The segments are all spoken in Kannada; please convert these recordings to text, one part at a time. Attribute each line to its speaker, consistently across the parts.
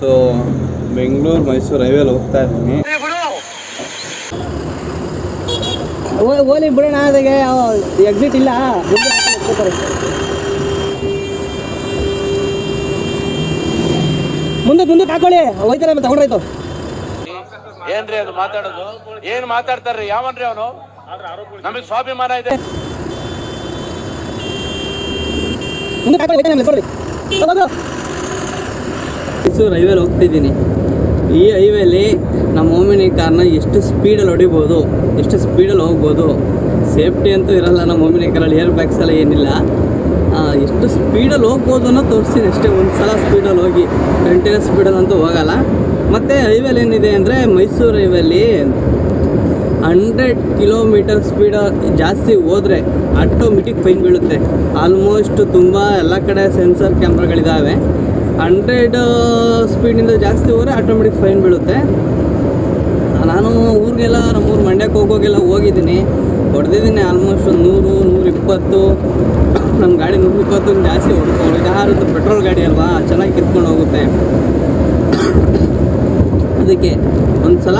Speaker 1: ಸೊ ಬೆಂಗಳೂರು ಮೈಸೂರು ಹೈವೇಲಿ ಹೋಗ್ತಾ ಇದ್ದೀನಿ.
Speaker 2: ಓಲಿ ಬಿಡೋಣ ಅದಕ್ಕೆ ಎಕ್ಸಿಟ್ ಇಲ್ಲ. ಮುಂದೆ ಮುಂದೆ ಹಾಕೊಳ್ಳಿ ಹೋಯ್ತಾರೆ ಮತ್ತೆ ತಗೊಂಡ್ರಾಯ್ತು
Speaker 3: ಏನ್ರಿ ಅದು ಮಾತಾಡೋದು? ಏನ್ ಮಾತಾಡ್ತಾರ್ರಿ? ಯಾವನ್ರಿ ಅವನು? ನಮಗೆ ಸ್ವಾಭಿಮಾನ ಇದೆ.
Speaker 2: ಮುಂದೆ ಹಾಕೊಳ್ಳಿ ಹೋಯ್ತಾನೆ ಕೊಡ್ರಿ
Speaker 1: ಮೈಸೂರು ಹೈವೇಲಿ ಹೋಗ್ತಿದ್ದೀನಿ. ಈ ಹೈವೇಲಿ ನಮ್ಮ ಓಮಿನಿ ಕಾರ್ನ ಎಷ್ಟು ಸ್ಪೀಡಲ್ಲಿ ಹೊಡಿಬೋದು, ಎಷ್ಟು ಸ್ಪೀಡಲ್ಲಿ ಹೋಗ್ಬೋದು, ಸೇಫ್ಟಿ ಅಂತೂ ಇರಲ್ಲ ನಮ್ಮ ಓಮಿನಿ ಕಾರಲ್ಲಿ, ಏರ್ ಬ್ಯಾಗ್ಸ್ ಎಲ್ಲ ಏನಿಲ್ಲ. ಎಷ್ಟು ಸ್ಪೀಡಲ್ಲಿ ಹೋಗ್ಬೋದು ಅನ್ನೋ ತೋರಿಸ್ತೀನಿ ಅಷ್ಟೇ ಒಂದು ಸಲ ಸ್ಪೀಡಲ್ಲಿ ಹೋಗಿ, ಕಂಟಿನ್ಯೂಸ್ ಸ್ಪೀಡಲ್ಲಿ ಅಂತೂ ಹೋಗಲ್ಲ. ಮತ್ತು ಹೈವೇಲಿ ಏನಿದೆ ಅಂದರೆ ಮೈಸೂರು ಹೈವೇಲಿ ಹಂಡ್ರೆಡ್ ಕಿಲೋಮೀಟರ್ ಸ್ಪೀಡ ಜಾಸ್ತಿ ಹೋದರೆ ಆಟೋಮೆಟಿಕ್ ಫೈನ್ ಬೀಳುತ್ತೆ. ಆಲ್ಮೋಸ್ಟ್ ತುಂಬ ಎಲ್ಲ ಕಡೆ ಸೆನ್ಸರ್ ಕ್ಯಾಮ್ರಾಗಳಿದ್ದಾವೆ ಹಂಡ್ರೆಡ್ ಸ್ಪೀಡಿಂದ ಜಾಸ್ತಿ ಹೋದರೆ ಆಟೋಮೆಟಿಕ್ ಫೈನ್ ಬೀಳುತ್ತೆ. ನಾನು ಊರಿಗೆಲ್ಲ ನಮ್ಮೂರು ಮಂಡ್ಯಕ್ಕೆ ಹೋಗೋಗೆಲ್ಲ ಹೋಗಿದ್ದೀನಿ. ಹೊಡೆದಿದ್ದೀನಿ ಆಲ್ಮೋಸ್ಟ್ ಒಂದು ನೂರು ನೂರಿಪ್ಪತ್ತು. ನಮ್ಮ ಗಾಡಿ ನೂರಿಪ್ಪತ್ತು ಜಾಸ್ತಿ ಹೊಡ್ಕೊಂಡು ಯಾರದ್ದು ಪೆಟ್ರೋಲ್ ಗಾಡಿ ಅಲ್ವಾ? ಚೆನ್ನಾಗಿ ಕಿತ್ಕೊಂಡು ಹೋಗುತ್ತೆ. ಅದಕ್ಕೆ ಒಂದು ಸಲ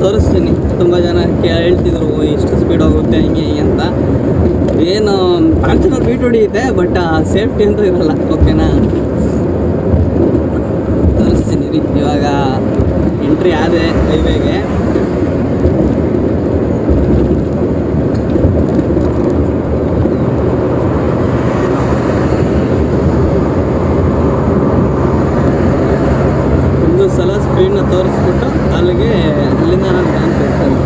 Speaker 1: ತೋರಿಸ್ತೀನಿ. ತುಂಬ ಜನ ಹೇಳ್ತಿದ್ರು "ಓ, ಇಷ್ಟು ಸ್ಪೀಡ್ ಹೋಗುತ್ತೆ ಹಿಂಗೆ ಹಿಂಗೆ ಅಂತ. ಏನು ಫಾರ್ಚುನರ್ ಬೀಟ್ ಹೊಡಿಯುತ್ತೆ ಬಟ್ ಸೇಫ್ಟಿ ಅಂತೂ ಇರಲ್ಲ. ಓಕೆನಾ ತೋರಿಸ್ತೀನಿ ರೀ ಇವಾಗ ಎಂಟ್ರಿ ಆದರೆ ಹೈವೇಗೆ ಒಂದು ಸಲ ಸ್ಪೀಡ್ನ ತೋರಿಸ್ಬಿಟ್ಟು ಅಲ್ಲಿಗೆ ಅಲ್ಲಿಂದ ನಾನು ಡ್ಯಾನ್ಸ್ ಹೋಗ್ತೇನೆ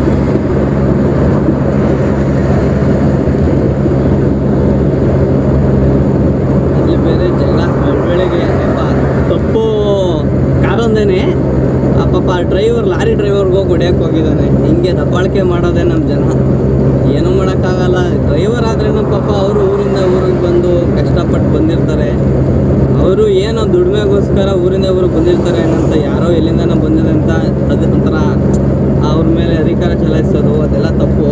Speaker 1: ಅಲ್ಲಿ ಬೇರೆ ಜಗಳ ಬೆಳಗ್ಗೆ ಪಾಪ ತಪ್ಪು ಕಾರೊಂದೇನೆ ಆ ಪಾಪ ಡ್ರೈವರ್ ಲಾರಿ ಡ್ರೈವರ್ಗೆ ಹೋಗಿ ಹೊಡ್ಯಕ್ಕೆ ಹೋಗಿದ್ದಾನೆ ಹಿಂಗೆ ದಬ್ಬಾಳಿಕೆ ಮಾಡೋದೇ ನಮ್ಮ ಜನ. ಏನೂ ಮಾಡೋಕ್ಕಾಗಲ್ಲ. ಡ್ರೈವರ್ ಆದ್ರೇನು ಪಾಪ ಅವರು ಊರಿಂದ ಊರಿಗೆ ಬಂದು ಕಷ್ಟಪಟ್ಟು ಬಂದಿರ್ತಾರೆ. ಅವರು ಏನೋ ದುಡಿಮೆಗೋಸ್ಕರ ಊರಿಂದ ಊರಿಗೆ ಬಂದಿರ್ತಾರೆ ಏನಂತ ಯಾರೋ ಎಲ್ಲಿಂದನೋ ಬಂದಿದೆ ಅಂತ ಅದು ನಂತರ ಅವ್ರ ಮೇಲೆ ಅಧಿಕಾರ ಚಲಾಯಿಸೋದು, ಅದೆಲ್ಲ ತಪ್ಪು.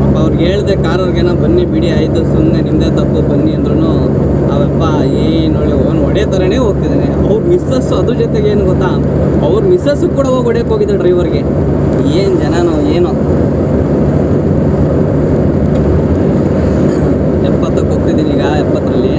Speaker 1: ಪಾಪ ಅವ್ರಿಗೆ ಹೇಳ್ದೆ ಕಾರವ್ರಿಗೇನೋ ಬನ್ನಿ ಬಿಡಿ, ಆಯಿತು ಸುಮ್ಮನೆ ನಿಮ್ಮದೇ ತಪ್ಪು, ಬನ್ನಿ ಅಂದ್ರೂ ಅವಪ್ಪ ಏನು ಒಳ್ಳೆ ಓನ್ ಹೊಡೆ ಥರನೇ ಹೋಗ್ತಿದ್ದಾನೆ ಅವ್ರ ಮಿಸ್ಸಸ್ಸು ಅದ್ರ ಜೊತೆಗೆ ಏನು ಗೊತ್ತಾ? ಅವ್ರ ಮಿಸ್ಸಸ್ಸು ಕೂಡ ಹೋಗಿ ಹೊಡೆಯಕ್ಕೆ ಹೋಗಿದ್ದೆ ಡ್ರೈವರ್ಗೆ ಏನು ಜನನೋ, ಏನೋ ಎಪ್ಪತ್ತಕ್ಕೆ ಹೋಗ್ತಿದ್ದೀನಿ ಈಗ ಎಪ್ಪತ್ತರಲ್ಲಿ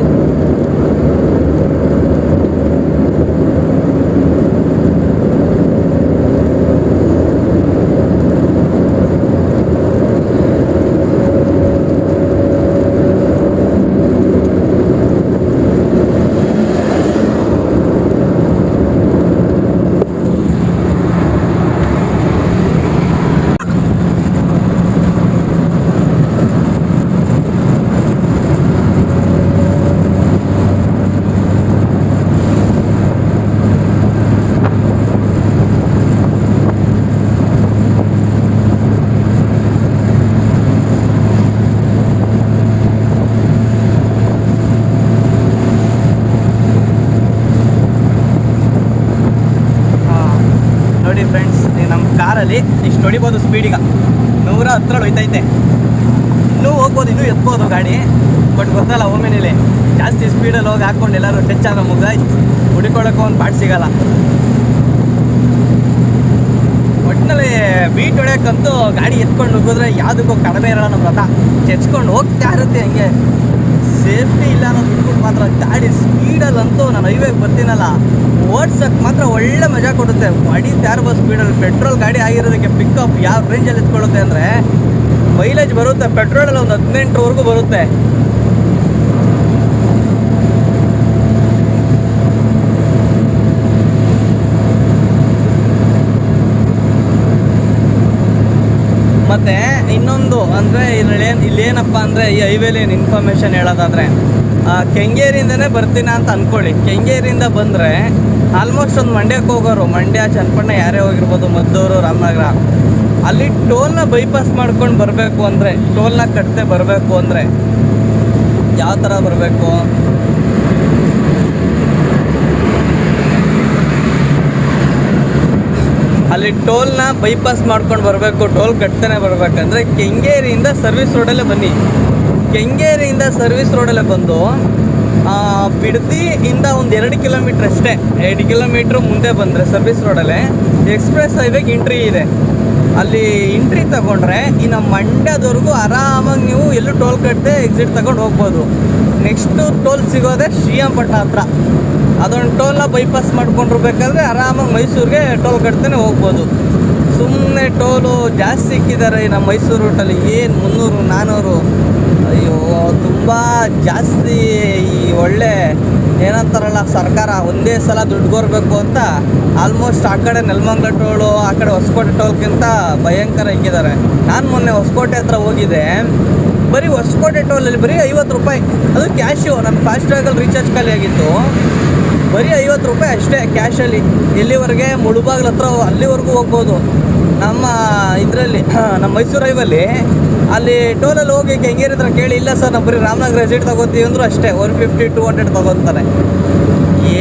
Speaker 1: ನೋಡಿ ಫ್ರೆಂಡ್ಸ್ ನಮ್ಮ ಕಾರಲ್ಲಿ. ಇಷ್ಟು ಹೊಡಿಬೋದು ಸ್ಪೀಡಿಗ ನೂರ ಹತ್ರ ಹೊಯ್ತೈತೆ. ಇನ್ನೂ ಹೋಗ್ಬೋದು, ಇನ್ನೂ ಎತ್ಬೋದು ಗಾಡಿ. ಬಟ್ ಗೊತ್ತಲ್ಲ ಒಮ್ಮೆನೇಲಿ ಜಾಸ್ತಿ ಸ್ಪೀಡಲ್ಲಿ ಹೋಗಿ ಹಾಕ್ಕೊಂಡು ಎಲ್ಲರೂ ಟಚ್ ಆಗೋ ಮುಗ್ದ ಹುಡಿಕೊಳ್ಳೋಕೆ ಒಂದು ಪಾಟ್ ಸಿಗಲ್ಲ. ಒಟ್ಟಿನಲ್ಲಿ ಬೀಟ್ ಹೊಡೆಯೋಕ್ಕಂತೂ ಗಾಡಿ ಎತ್ಕೊಂಡು ನುಗ್ಗಿದ್ರೆ ಯಾವುದಕ್ಕೂ ಕಡಿಮೆ ಇರಲ್ಲ ನಮ್ಮ ರಥ. ಚೆಚ್ಕೊಂಡು ಹೋಗ್ತಾ ಇರುತ್ತೆ ಹಂಗೆ. ಸೇಫ್ಟಿ ಇಲ್ಲ ಅನ್ನೋದು ಬಿಟ್ಬಿಟ್ಟು ಮಾತ್ರ ಗಾಡಿ ಸ್ಪೀಡಲ್ಲಂತೂ ನಾನು ಹೈವೇಗೆ ಬರ್ತೀನಲ್ಲ ಓಡ್ಸಕ್ಕೆ ಮಾತ್ರ ಒಳ್ಳೆ ಮಜಾ ಕೊಡುತ್ತೆ. ಅಡಿ ಬಸ್ ಸ್ಪೀಡಲ್ಲಿ ಪೆಟ್ರೋಲ್ ಗಾಡಿ ಆಗಿರೋದಕ್ಕೆ ಪಿಕಪ್ ಯಾವ ರೇಂಜಲ್ಲಿ ಎತ್ಕೊಳ್ಳುತ್ತೆ ಅಂದರೆ ಮೈಲೇಜ್ ಬರುತ್ತೆ ಪೆಟ್ರೋಲಲ್ಲಿ ಒಂದು ಹದಿನೆಂಟರವರೆಗೂ ಬರುತ್ತೆ. ಮತ್ತೆ ಇನ್ನೊಂದು ಅಂದರೆ ಇಲ್ಲಿ ಇಲ್ಲೇನಪ್ಪ ಅಂದರೆ ಈ ಹೈವೇಲಿ ಏನು ಇನ್ಫಾರ್ಮೇಷನ್ ಹೇಳೋದಾದ್ರೆ ಆ, ಕೆಂಗೇರಿಯಿಂದನೇ ಬರ್ತೀನ ಅಂತ ಅಂದ್ಕೊಳ್ಳಿ ಕೆಂಗೇರಿಯಿಂದ ಬಂದರೆ ಆಲ್ಮೋಸ್ಟ್ ಒಂದು ಮಂಡ್ಯಕ್ಕೆ ಹೋಗೋರು ಮಂಡ್ಯ ಚನ್ನಪಣ್ಣ ಯಾರೇ ಹೋಗಿರ್ಬೋದು ಮದ್ದೂರು ರಾಮನಗರ ಅಲ್ಲಿ ಟೋಲ್ನ ಬೈಪಾಸ್ ಮಾಡ್ಕೊಂಡು ಬರಬೇಕು ಅಂದರೆ ಟೋಲ್ನ ಕಟ್ಟದೆ ಬರಬೇಕು ಅಂದರೆ ಯಾವ ಥರ ಬರಬೇಕು? ಅಲ್ಲಿ ಟೋಲ್ನ ಬೈಪಾಸ್ ಮಾಡ್ಕೊಂಡು ಬರಬೇಕು, ಟೋಲ್ ಕಟ್ತಾನೆ ಬರಬೇಕಂದ್ರೆ ಕೆಂಗೇರಿಯಿಂದ ಸರ್ವಿಸ್ ರೋಡಲ್ಲೇ ಬನ್ನಿ. ಕೆಂಗೇರಿಯಿಂದ ಸರ್ವಿಸ್ ರೋಡಲ್ಲೇ ಬಂದು ಬಿಡದಿ ಇಂದ ಒಂದು ಎರಡು ಕಿಲೋಮೀಟ್ರ್ ಅಷ್ಟೇ, ಎರಡು ಕಿಲೋಮೀಟ್ರ್ ಮುಂದೆ ಬಂದರೆ ಸರ್ವಿಸ್ ರೋಡಲ್ಲೇ ಎಕ್ಸ್ಪ್ರೆಸ್ ಹೈವೇಗೆ ಎಂಟ್ರಿ ಇದೆ. ಅಲ್ಲಿ ಎಂಟ್ರಿ ತಗೊಂಡ್ರೆ ಇನ್ನು ಮಂಡ್ಯದವರೆಗೂ ಆರಾಮಾಗಿ ನೀವು ಎಲ್ಲೂ ಟೋಲ್ ಕಟ್ಟದೆ ಎಕ್ಸಿಟ್ ತಗೊಂಡು ಹೋಗ್ಬೋದು. ನೆಕ್ಸ್ಟು ಟೋಲ್ ಸಿಗೋದೆ ಶ್ರೀರಂಗಪಟ್ಟಣ ಹತ್ರ. ಅದೊಂದು ಟೋಲ್ನ ಬೈಪಾಸ್ ಮಾಡ್ಕೊಂಡಿರ್ಬೇಕಾದ್ರೆ ಆರಾಮಾಗಿ ಮೈಸೂರಿಗೆ ಟೋಲ್ ಕಟ್ತಾನೆ ಹೋಗ್ಬೋದು. ಸುಮ್ಮನೆ ಟೋಲು ಜಾಸ್ತಿ ಇಕ್ಕಿದ್ದಾರೆ ನಮ್ಮ ಮೈಸೂರು ರೂಟಲ್ಲಿ ಏನು ಮುನ್ನೂರು ನಾನ್ನೂರು ಅಯ್ಯೋ, ತುಂಬ ಜಾಸ್ತಿ ಈ ಒಳ್ಳೆ ಏನಂತಾರಲ್ಲ ಸರ್ಕಾರ, ಒಂದೇ ಸಲ ದುಡ್ಡು ಕೊರಬೇಕು ಅಂತ ಆಲ್ಮೋಸ್ಟ್ ಆ ಕಡೆ ನೆಲಮಂಗ್ಲ ಟೋಲು, ಆ ಕಡೆ ಹೊಸಕೋಟೆ ಟೋಲ್ಗಿಂತ ಭಯಂಕರ ಇಕ್ಕಿದ್ದಾರೆ. ನಾನು ಮೊನ್ನೆ ಹೊಸಕೋಟೆ ಹತ್ರ ಹೋಗಿದ್ದೆ. ಬರೀ ಹೊಸಕೋಟೆ ಟೋಲಲ್ಲಿ ಬರೀ ಐವತ್ತು ರೂಪಾಯಿ. ಅದು ಕ್ಯಾಶು ನನ್ನ ಫಾಸ್ಟ್ಯಾಗಲ್ಲಿ ರೀಚಾರ್ಜ್ ಖಾಲಿ ಆಗಿತ್ತು ಬರೀ ಐವತ್ತು ರೂಪಾಯಿ ಅಷ್ಟೇ ಕ್ಯಾಶಲ್ಲಿ ಎಲ್ಲಿವರೆಗೆ ಮುಳುಬಾಗ್ಲ ಹತ್ರ ಅಲ್ಲಿವರೆಗೂ ಹೋಗ್ಬೋದು. ನಮ್ಮ ಇದರಲ್ಲಿ, ನಮ್ಮ ಮೈಸೂರು ಐವಲ್ಲಿ ಅಲ್ಲಿ ಟೋಲಲ್ಲಿ ಹೋಗಿ ಹೆಂಗೇರಿದ್ರೆ ಕೇಳಿ, ಇಲ್ಲ ಸರ್ ನಾವು ಬರೀ ರಾಮನಗರ ರೆಸಿಟ್ ತಗೋತೀವಿ ಅಂದರೂ ಅಷ್ಟೇ. ಒನ್ ಫಿಫ್ಟಿ ಟು ಹಂಡ್ರೆಡ್ ತಗೋತಾರೆ.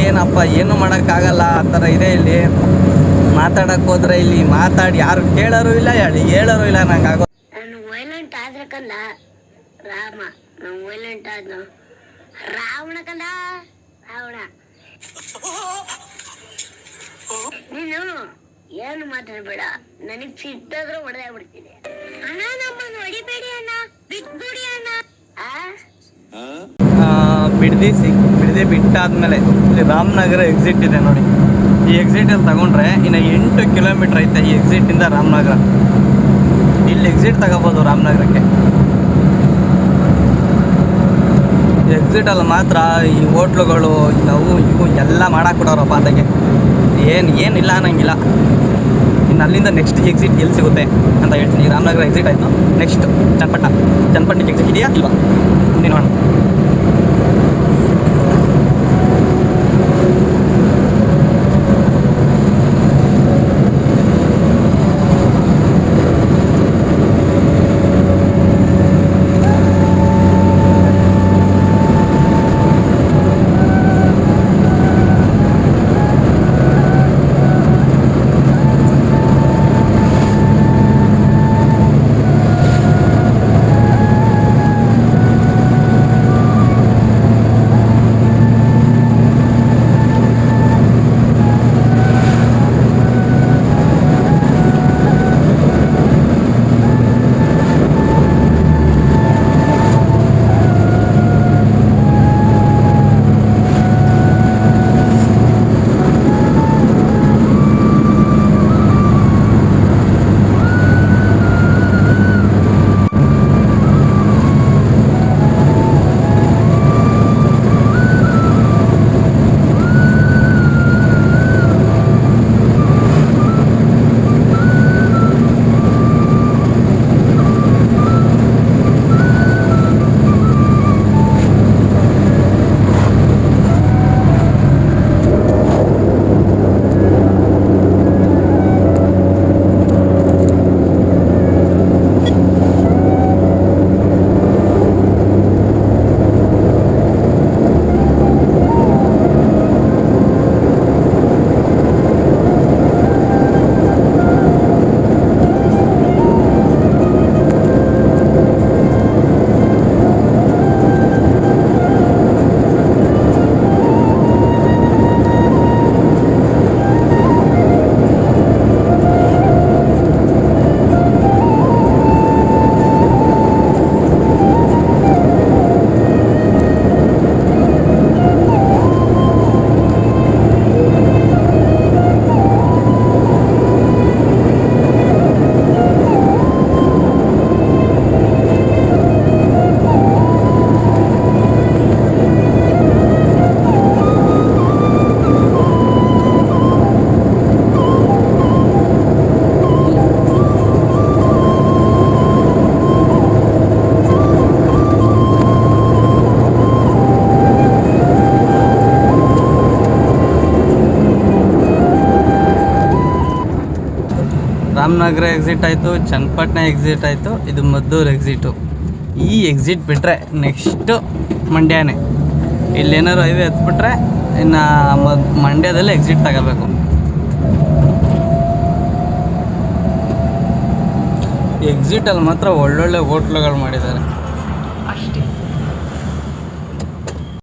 Speaker 1: ಏನಪ್ಪ, ಏನು ಮಾಡೋಕ್ಕಾಗಲ್ಲ ಆ ಥರ ಇದೆ ಇಲ್ಲಿ. ಮಾತಾಡಕ್ಕೆ ಹೋದ್ರೆ ಇಲ್ಲಿ ಮಾತಾಡಿ, ಯಾರು ಕೇಳೋರು ಇಲ್ಲ ಹೇಳಿ ಹೇಳೋರು ಇಲ್ಲ, ನಂಗೆ ಆಗೋ
Speaker 4: ರಾಮ ನಾವು ರಾವಣ ಕಂದ, ರಾವಣ. ನೀನು ಏನು ಬೇಡ ನನಗ್ ಸಿಟ್ಟಾದ್ರೆ ಹೊಡೆದೇ ಬಿಡ್ತೀನಿ. ಅಣ್ಣ, ನಮ್ಮನ್ನು ಹೊಡಿಬೇಡಿ ಅಣ್ಣ. ಬಿಟ್ಬಿಡಿ ಅಣ್ಣ. ಆ?
Speaker 1: ಬಿಡದಿ ಸಿಕ್ ಬಿಡದಿ ಬಿಟ್ಟಾದ್ಮೇಲೆ ಇಲ್ಲಿ ರಾಮನಗರ ಎಕ್ಸಿಟ್ ಇದೆ ನೋಡಿ. ಈ ಎಕ್ಸಿಟಲ್ಲಿ ತಗೊಂಡ್ರೆ ಇನ್ನು ಎಂಟು ಕಿಲೋಮೀಟ್ರ್ ಐತೆ ಈ ಎಕ್ಸಿಟಿಂದ ರಾಮನಗರ. ಇಲ್ಲಿ ಎಕ್ಸಿಟ್ ತಗೋಬೋದು ರಾಮನಗರಕ್ಕೆ. ಎಕ್ಸಿಟಲ್ಲಿ ಮಾತ್ರ ಈ ಹೋಟ್ಲುಗಳು ಇವು ಇವು ಎಲ್ಲ ಮಾಡಕ್ಕೆ ಕೊಡೋರಪ್ಪ ಅದಕ್ಕೆ ಏನು ಏನಿಲ್ಲ ಅನ್ನಂಗಿಲ್ಲ. ಇನ್ನು ಅಲ್ಲಿಂದ ನೆಕ್ಸ್ಟ್ ಎಕ್ಸಿಟ್ ಎಲ್ಲಿ ಸಿಗುತ್ತೆ ಅಂತ ಹೇಳ್ತೀನಿ. ರಾಮನಗರ ಎಕ್ಸಿಟ್ ಆಯಿತು. ನೆಕ್ಸ್ಟ್ ಚನ್ನಪಟ್ಟಣ ಚನ್ನಪಟ್ಟಣಕ್ಕೆ ಎಕ್ಸಿಟ್ ಇದೆಯಾ ಇಲ್ವಾ? ಮುಂದಿನ ನೋಡೋಣ ರಾಮನಗರ ಎಕ್ಸಿಟ್ ಆಯಿತು, ಚನ್ನಪಟ್ಟಣ ಎಕ್ಸಿಟ್ ಆಯಿತು, ಇದು ಮದ್ದೂರು ಎಕ್ಸಿಟು ಈ ಎಕ್ಸಿಟ್ ಬಿಟ್ಟರೆ ನೆಕ್ಸ್ಟು ಮಂಡ್ಯನೇ. ಇಲ್ಲೇನಾದ್ರು ಹೈವೇ ಹತ್ಬಿಟ್ರೆ ಇನ್ನು ಮದ್ ಮಂಡ್ಯದಲ್ಲಿ ಎಕ್ಸಿಟ್ ತಗೋಬೇಕು ಎಕ್ಸಿಟಲ್ಲಿ ಮಾತ್ರ ಒಳ್ಳೊಳ್ಳೆ ಹೋಟ್ಲುಗಳು ಮಾಡಿದ್ದಾರೆ.